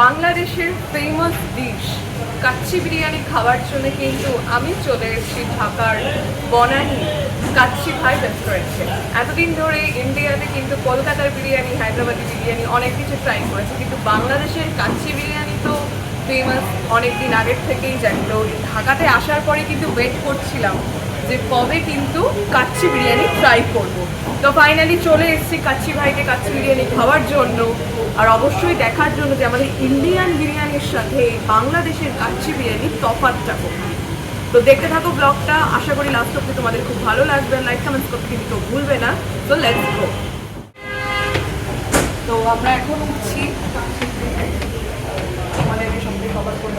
বাংলাদেশের famous dish kacchi biryani খাওয়ার জন্য কিন্তু আমি চলে এসেছি ঢাকার বনানী কাচ্চি ভাই রেস্টুরেন্টে এতদিন ধরে ইন্ডিয়াতে কিন্তু কলকাতার বিরিয়ানি, হায়দ্রাবাদি বিরিয়ানি অনেক কিছু ট্রাই করেছে, কিন্তু বাংলাদেশের কাচ্চি বিরিয়ানি তো ফেমাস অনেকদিন আগের থেকেই জানি। তো ঢাকাতে আসার পরে কিন্তু ওয়েট করছিলাম। যে কবে কিন্তু কাচ্চি বিরিয়ানি ট্রাই করব। তো ফাইনালি চলে এসেছি কাচ্চি ভাইকে কাচ্চি বিরিয়ানি খাওয়ার জন্য। আর অবশ্যই দেখার জন্য যে আমাদের ইন্ডিয়ান বিরিয়ানির সাথে বাংলাদেশের কাচ্চি বিরিয়ানির তফাৎটা কোথায়। তো দেখতে থাকো ব্লগটা আশা করি লাস্ট অব্দি তোমাদের খুব ভালো লাগবে। লাইক কমেন্টস করতে কিন্তু ভুলবে না। তো লেটস গো তো আমরা এখন উঠছি আমাদেরকে সঙ্গে কভার করে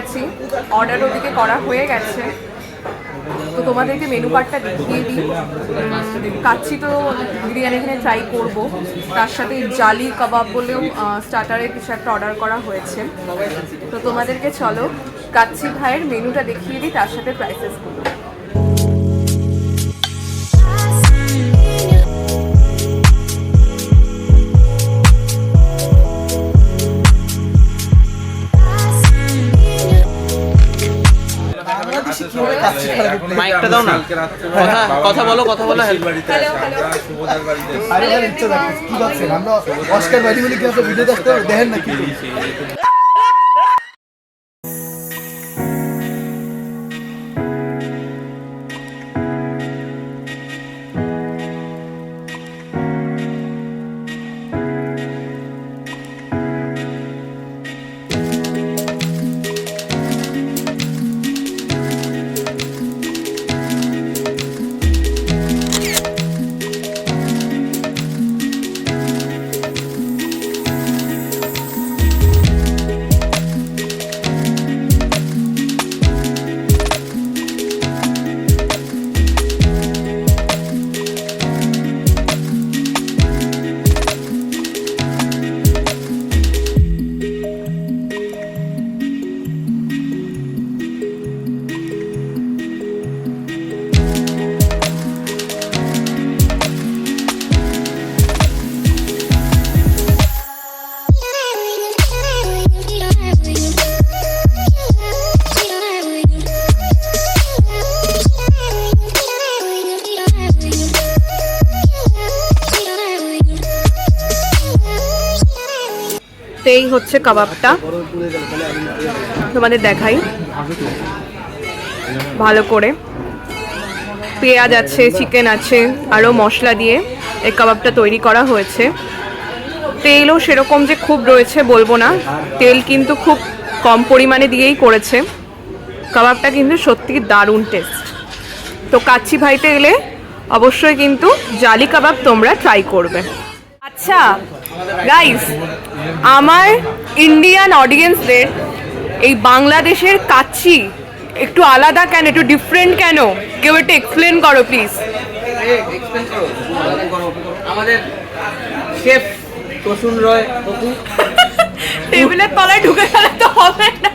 আছি। অর্ডার ওদিকে করা হয়ে গেছে। তো তোমাদেরকে মেনু কার্ডটা দেখিয়ে দিই। কাচ্ছি তো বিরিয়ানি এখানে ট্রাই করব। তার সাথে জালি কাবাব বলেও স্টার্টারে কিছু একটা অর্ডার করা হয়েছে। তো তোমাদেরকে চলো কাচ্ছি ভাইয়ের মেনুটা দেখিয়ে দিই, তার সাথে প্রাইসেসগুলো মাইকটা দাও না কথা কথা বলো কথা বলো আরে ইচ্ছা কি আমরা অস্কার বাড়ি বলে কি ভিডিও দেখতে দেখেন না কি হচ্ছে কাবাবটা। তোমাদের দেখাই। ভালো করে। পেঁয়াজ আছে চিকেন আছে আরও মশলা দিয়ে এই কাবাবটা তৈরি করা হয়েছে। তেলও সেরকম যে খুব রয়েছে বলব না। তেল কিন্তু খুব কম পরিমাণে দিয়েই করেছে। কাবাবটা কিন্তু সত্যি দারুণ টেস্ট তো কাচ্চি ভাইতে এলে অবশ্যই কিন্তু জালি কাবাব তোমরা ট্রাই করবে। আচ্ছা গাইস আমার ইন্ডিয়ান অডিয়েন্সদের এই বাংলাদেশের কাচ্চি একটু আলাদা কেন একটু ডিফারেন্ট কেন? কেউ একটু এক্সপ্লেন করো প্লিজ আমাদের শেফ প্রসূন রয় টেবিলের তলায় ঢুকে গেলে তো হবে না।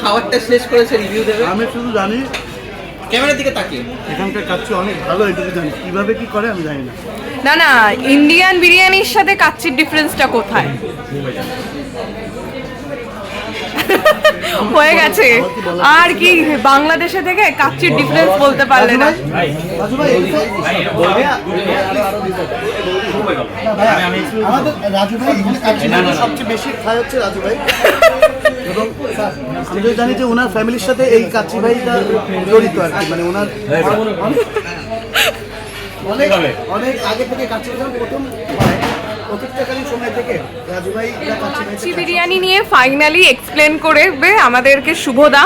খাবারটা শেষ করেছে রিভিউ দেবে। আমি শুধু জানি ক্যামেরার দিকে তাকিয়ে এখানকার কাচ্চি অনেক ভালো এটুকু জানি কীভাবে কি করে আমি জানি না না না ইন্ডিয়ান বিরিয়ানির সাথে কাচ্চির ডিফারেন্সটা কোথায় হয়ে গেছে আর কি বাংলাদেশে থেকে কাচ্চির ডিফারেন্স বলতে পারলে না রাজু ভাই ভাইয়া, না, ভাইয়া, আমাদের রাজু ভাই এখানে কাচ্চি কিন্তু সবচেয়ে বেশি খায় হচ্ছে রাজু ভাই। এবং আমি যদি জানি যে ওনার ফ্যামিলির সাথে এই ভাইটা জড়িত আর কি মানে ওনার অনেক অনেক আগে থেকে কাচ্চি যখন প্রথম হয়, প্রতিষ্ঠাকালীন সময় থেকে রাজু ভাই এটা কাচ্চি কাচ্চি ভাই বিরিয়ানি নিয়ে ফাইনালি এক্সপ্লেন করবে আমাদেরকে শুভদা।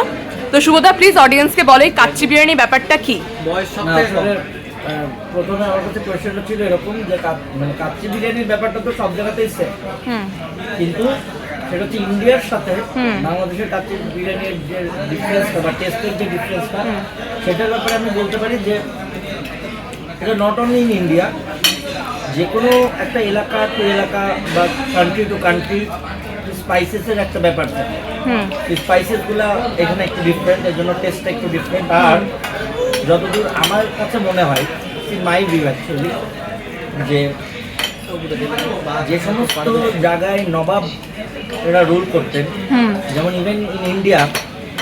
তো শুভদা প্লিজ অডিয়েন্সকে বলো কাচ্চি বিরিয়ানি ব্যাপারটা কি? প্রথমে আমার কাছে কোয়েশ্চেনটা ছিল এরকম যে মানে কাচ্চি বিরিয়ানির ব্যাপারটা তো সব জায়গাতেই সেম কিন্তু সেটা হচ্ছে ইন্ডিয়ার সাথে বাংলাদেশের কাচ্চি বিরিয়ানির যে ডিফারেন্সটা বা টেস্টের যে ডিফারেন্সটা সেটার ব্যাপারে আমি বলতে পারি যে এটা নট অনলি ইন ইন্ডিয়া যে কোনো একটা এলাকা টু এলাকা বা কান্ট্রি টু কান্ট্রি স্পাইসেসের একটা ব্যাপার থাকে। স্পাইসেসগুলো এখানে একটু ডিফারেন্ট এর জন্য টেস্টটা একটু ডিফারেন্ট আর যতদূর আমার কাছে মনে হয় মাই ভিউ অ্যাকচুয়ালি যে যে সমস্ত জায়গায় নবাব এরা রুল করতেন যেমন ইভেন ইন ইন্ডিয়া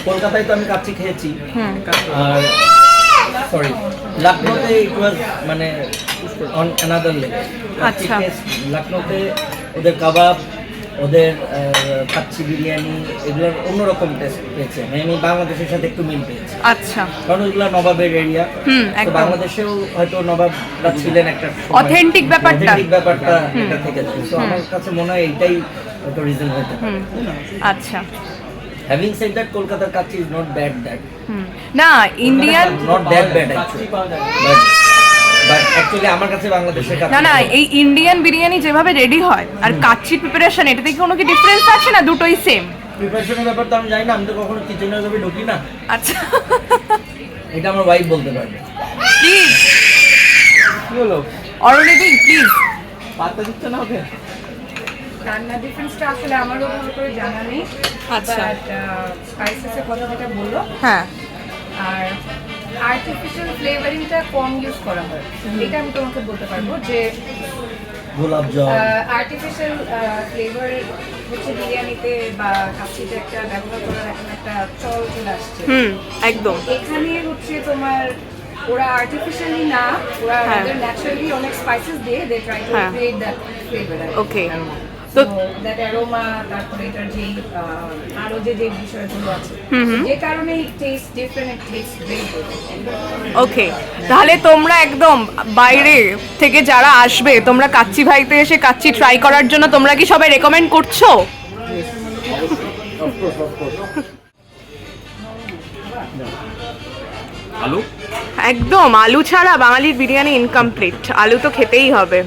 কলকাতায় তো আমি কাচ্চি খেয়েছি। আর সরি লখনৌতে ইট ওয়াজ মানে অন অ্যানাদার লেভেল। লখনৌতে ওদের কাবাব ওদের কাচ্চি বিরিয়ানি এগুলোর অন্যরকম টেস্ট পেয়েছে। মানে আমি বাংলাদেশের সাথে একটু মিল পেয়েছি। আচ্ছা। কারণ ওইগুলো নবাবের এরিয়া। বাংলাদেশেও হয়তো নবাবরা ছিলেন একটা অথেন্টিক ব্যাপারটা। Authentic ব্যাপারটা এটা থেকে তো আমার কাছে মনে হয় এইটাই হয়তো রিজন হতে পারে। আচ্ছা। হ্যাভিং সেড দ্যাট কলকাতার kacchi is not bad that hmm. না Indian not that bad actually actually আমার কাছে বাংলাদেশের কাছে না না এই ইন্ডিয়ান বিরিয়ানি যেভাবে রেডি হয় আর কাচ্চির প্রিপারেশন এটাতে কি কোনো কি ডিফারেন্স আছে না দুটোই সেম প্রিপারেশনের ব্যাপার তো আমি জানি না আমি তো কখনো কিচেনের ভাবে ঢুকি না। আচ্ছা। এটা আমার ওয়াইফ বলতে পারবে। প্লিজ কি হলো? অরুণিদি প্লিজ পাত্তা দিচ্ছে না ওকে? রান্নার ডিফারেন্সটা আসলে আমারও ভালো করে জানা নেই। আচ্ছা। স্পাইসেসের কথা যেটা বলল। হ্যাঁ। আর আর্টিফিশিয়াল ফ্লেভারিংটা কম ইউজ করা হয়। এটা আমি তোমাকে বলতে পারব যে গোলাপ জল। আর্টিফিশিয়াল ফ্লেভার হচ্ছে বিরিয়ানিতে বা কাচ্চিতে একটা ব্যবহার করার এখন একটা চল চলে আসছে। হুম একদম। এখানে হচ্ছে তোমার ওরা আর্টিফিশিয়ালি না ওরা। ন্যাচারালি অনেক স্পাইসেস দিয়ে they try to. Create that flavour okay তো তো দ্যাট অ্যারোমা তারপরে এটার যে আরও যে যে বিষয়গুলো আছে হুম হুম। যে কারণে টেস্ট ডিফারেন্ট টেস্ট ওকে তাহলে তোমরা একদম বাইরে থেকে যারা আসবে তোমরা কাচ্চি ভাইতে এসে কাচ্চি ট্রাই করার জন্য তোমরা কি সবাই রেকমেন্ড করছ? আলু? একদম আলু ছাড়া বাঙালির বিরিয়ানি ইনকমপ্লিট আলু তো খেতেই হবে।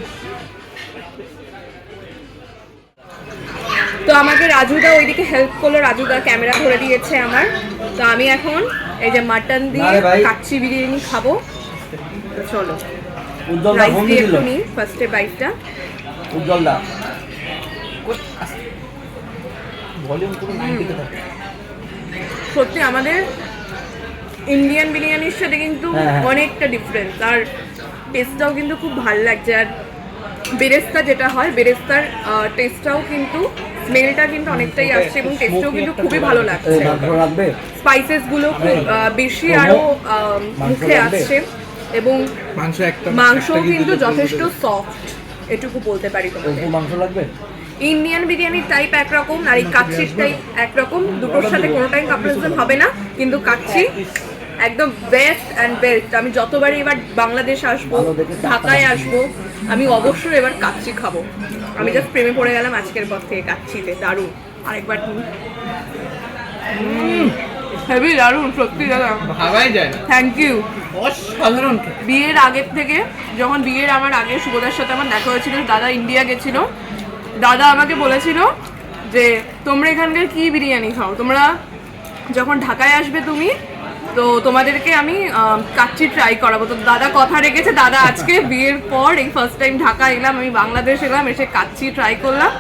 তো আমাকে রাজুদা ওইদিকে হেল্প করল রাজুদা ক্যামেরা ধরে দিয়েছে আমার। তো আমি এখন এই যে মাটন দিয়ে। কাচ্চি বিরিয়ানি খাব। চলো। রাইস দিয়ে একটু নিই ফার্স্টে ভলিউম পুরো থাকে। সত্যি আমাদের ইন্ডিয়ান বিরিয়ানির সাথে কিন্তু হ্যাঁ, হ্যাঁ। অনেকটা ডিফারেন্স আর টেস্টটাও কিন্তু খুব ভালো লাগছে। আর বেরেস্তা যেটা হয় বেরেস্তার টেস্টটাও কিন্তু স্মেলটা কিন্তু অনেকটাই আসছে এবং টেস্টটাও কিন্তু খুবই ভালো লাগছে। স্পাইসেসগুলো খুব বেশি আরও মুখে আসছে এবং মাংস কিন্তু যথেষ্ট সফট এটুকু বলতে পারি তোমাদের। মাংস লাগবে? ইন্ডিয়ান বিরিয়ানির টাইপ একরকম আর এই কাচ্চির টাইপ একরকম দুটোর সাথে কোনোটাই কম্পারিজন হবে না কিন্তু কাচ্চি একদম বেস্ট অ্যান্ড বেস্ট আমি যতবারই এবার বাংলাদেশ আসব ঢাকায় আসব আমি অবশ্যই এবার কাচ্চি খাব। আমি জাস্ট প্রেমে পড়ে গেলাম আজকের পর থেকে কাচ্চিতে। দারুণ। আরেকবার হেভি দারুণ সত্যি দাদা। ভাবাই যায় না। থ্যাংক ইউ অসাধারণ। বিয়ের আগের থেকে যখন বিয়ের আমার আগে সুবোধার সাথে আমার দেখা হয়েছিল দাদা ইন্ডিয়া গেছিল। দাদা আমাকে বলেছিল যে তোমরা এখানকার কি বিরিয়ানি খাও? তোমরা যখন ঢাকায় আসবে তুমি তো তোমাদেরকে আমি কাচ্চি ট্রাই করাবো। তো দাদা কথা রেখেছে দাদা আজকে বিয়ের পর এই ফার্স্ট টাইম ঢাকা এলাম আমি বাংলাদেশ এলাম এসে কাচ্চি ট্রাই করলাম।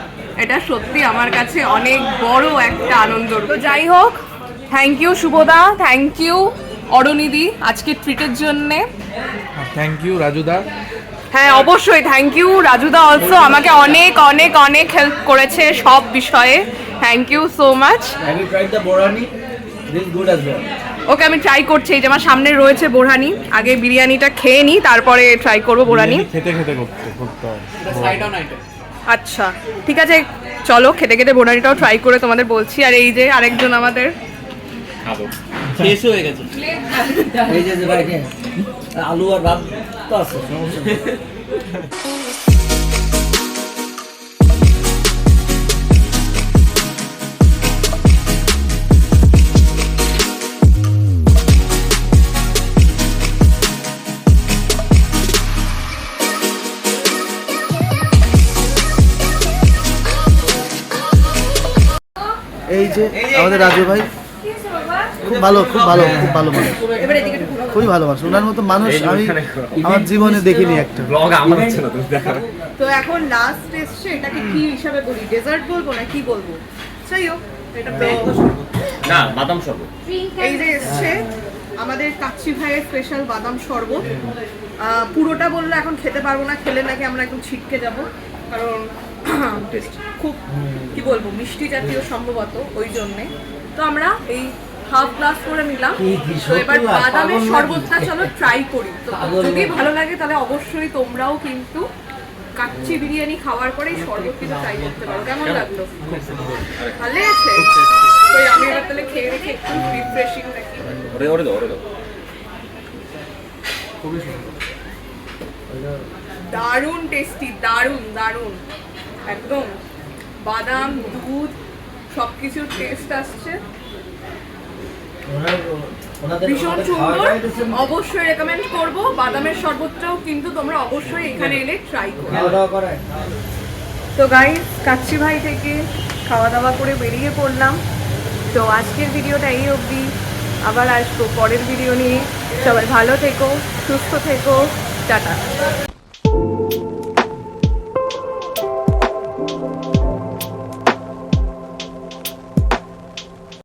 এটা সত্যি আমার কাছে অনেক বড় একটা আনন্দ। তো যাই হোক thank you Shuvoda thank you অরুণিদি আজকে ট্রিটের জন্যে। থ্যাংক ইউ রাজুদা। হ্যাঁ অবশ্যই থ্যাংক ইউ রাজুদা অলসো আমাকে অনেক অনেক অনেক হেল্প করেছে সব বিষয়ে। থ্যাংক ইউ সো মাচ বোরানি ওকে আমি ট্রাই করছি এই যে আমার সামনে রয়েছে বোরহানি। আগে বিরিয়ানিটা খেয়ে নিই তারপরে ট্রাই করব বোরহানি। খেতে খেতে করতে আচ্ছা ঠিক আছে চলো খেতে খেতে বোরহানিটাও ট্রাই করে তোমাদের বলছি। আর এই যে আরেকজন আমাদের। শেষ হয়ে গেছে। এই যে যে ভাই আলু আর ভাত তো আছে সমস্যা যে আমাদের রাজু ভাই খুব ভালো খুব ভালো খুব ভালো মানুষ। খুবই ভালো মানুষ। ওনার মতো মানুষ আমি আমার জীবনে দেখিনি একটা। তো। এখন লাস্ট এসছে এটাকে কি হিসাবে বলি? ডেজার্ট বলব না কি বলব? যাই হোক এটা না বাদাম শরবত। এই যে এসছে আমাদের কাচ্চি ভাইয়ের স্পেশাল বাদাম শরবত। পুরোটা বললে এখন খেতে পারব না খেলে নাকি আমরা একদম ছিটকে যাব। কারণ খুব কি বলব মিষ্টি জাতীয় সম্ভবত ওই জন্যে। তো আমরা এই হাফ গ্লাস করে নিলাম। তো এবার বাদামের শরবতটা চলো ট্রাই করি। তো যদি ভালো লাগে তাহলে অবশ্যই তোমরাও কিন্তু কাচ্চি বিরিয়ানি খাওয়ার পরে এই শরবত কিন্তু ট্রাই করতে পারো। কেমন লাগল? ভালো লেগেছে তো আমি এবার তাহলে খেয়ে রেখে একটু রিফ্রেশিং রাখি ওরে ওরে দাও ওরে দাও। দারুণ টেস্টি দারুণ দারুণ। একদম বাদাম দুধ সব কিছুর টেস্ট আসছে ভীষণ সুন্দর। অবশ্যই রেকমেন্ড করব। বাদামের শরবতটাও কিন্তু তোমরা অবশ্যই এখানে এলে ট্রাই করো। তো গাইস কাচ্চি ভাই থেকে খাওয়া দাওয়া করে বেরিয়ে পড়লাম। তো আজকের ভিডিওটা এই অবধি। আবার আসব পরের ভিডিও নিয়ে। সবাই ভালো থেকো সুস্থ থেকো। টাটা।